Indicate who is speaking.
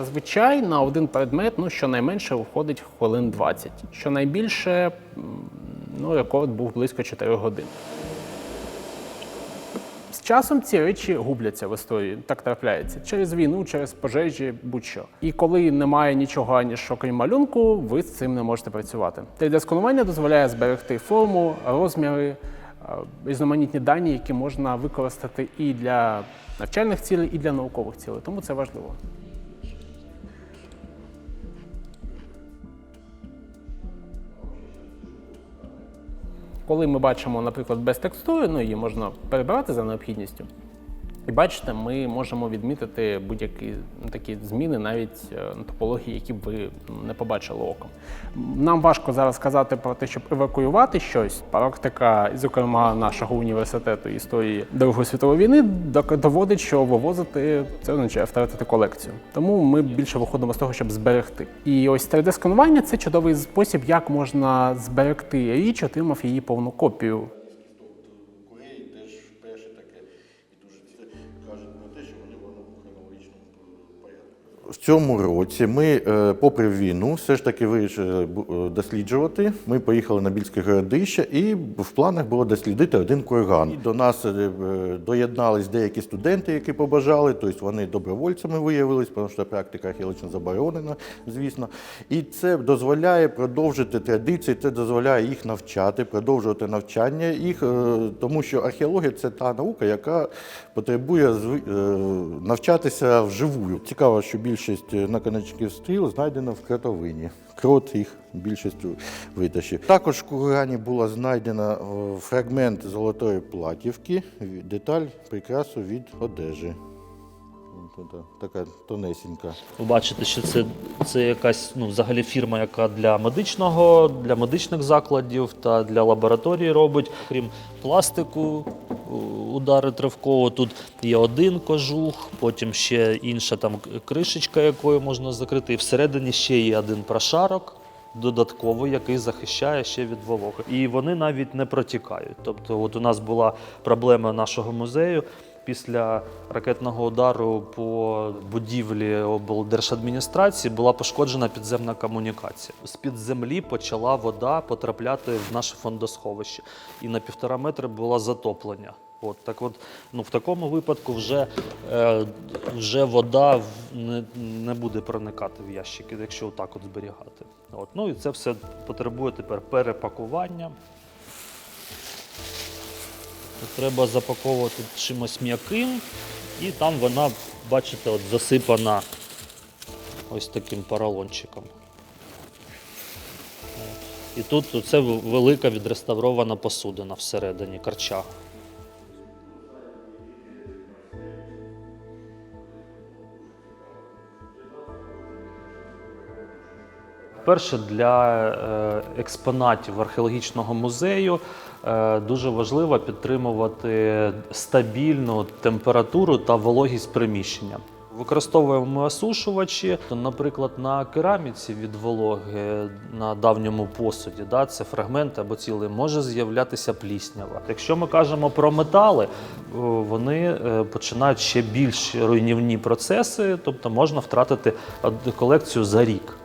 Speaker 1: Зазвичай на один предмет ну, щонайменше виходить хвилин 20. Щонайбільше ну, рекорд був близько 4 годин. З часом ці речі губляться в історії, так трапляється через війну, через пожежі, будь-що. І коли немає нічого аніж окрім малюнку, ви з цим не можете працювати. 3D-сканування дозволяє зберегти форму, розміри, е, різноманітні дані, які можна використати і для навчальних цілей, і для наукових цілей. Тому це важливо. Коли ми бачимо, наприклад, без текстури, ну її можна перебирати за необхідністю. І бачите, ми можемо відмітити будь-які ну, такі зміни, навіть е, топології, які б ви не побачили оком. Нам важко зараз сказати про те, щоб евакуювати щось. Практика, зокрема, нашого університету історії Другої світової війни, доводить, що вивозити це означає втратити колекцію. Тому ми більше виходимо з того, щоб зберегти. І ось 3D-сканування це чудовий спосіб, як можна зберегти річ, отримав її повну копію.
Speaker 2: Те, що вони В цьому році ми, е, попри війну, все ж таки вирішили е, досліджувати. Ми поїхали на Більське городище, і в планах було дослідити один курган. І до нас е, е, доєднались деякі студенти, які побажали, тобто вони добровольцями виявились, тому що практика археологічно заборонена, звісно. І це дозволяє продовжити традиції, це дозволяє їх навчати, продовжувати навчання їх, е, тому що археологія це та наука, яка потребує е, навчатися вживую. Цікаво, що більшість наконечників стріл знайдено в кротовині. Крот їх більшістю витащив. Також в кургані було знайдено е, фрагмент золотої платівки, деталь прикрасу від одежі. Така тонесенька.
Speaker 3: Ви бачите, що це, це якась ну, взагалі фірма, яка для медичного, для медичних закладів та для лабораторії робить. Крім пластику, удари тривково, тут є один кожух, потім ще інша там кришечка, якою можна закрити. І всередині ще є один прошарок. Додатковий, який захищає ще від вологи. І вони навіть не протікають. Тобто, от у нас була проблема нашого музею після ракетного удару по будівлі облдержадміністрації була пошкоджена підземна комунікація. З під землі почала вода потрапляти в наше фондосховище, і на півтора метри було затоплення. От так, от ну в такому випадку вже, е, вже вода не, не буде проникати в ящики, якщо отак от зберігати. От ну і це все потребує тепер перепакування. Треба запаковувати чимось м'яким, і там вона, бачите, от засипана ось таким поролончиком. І тут це велика відреставрована посудина всередині карча. Перше, для е, експонатів археологічного музею е, дуже важливо підтримувати стабільну температуру та вологість приміщення. Використовуємо ми осушувачі, наприклад, на кераміці від вологи на давньому посуді, да, це фрагменти або ціли, може з'являтися пліснява. Якщо ми кажемо про метали, вони е, починають ще більш руйнівні процеси, тобто можна втратити колекцію за рік.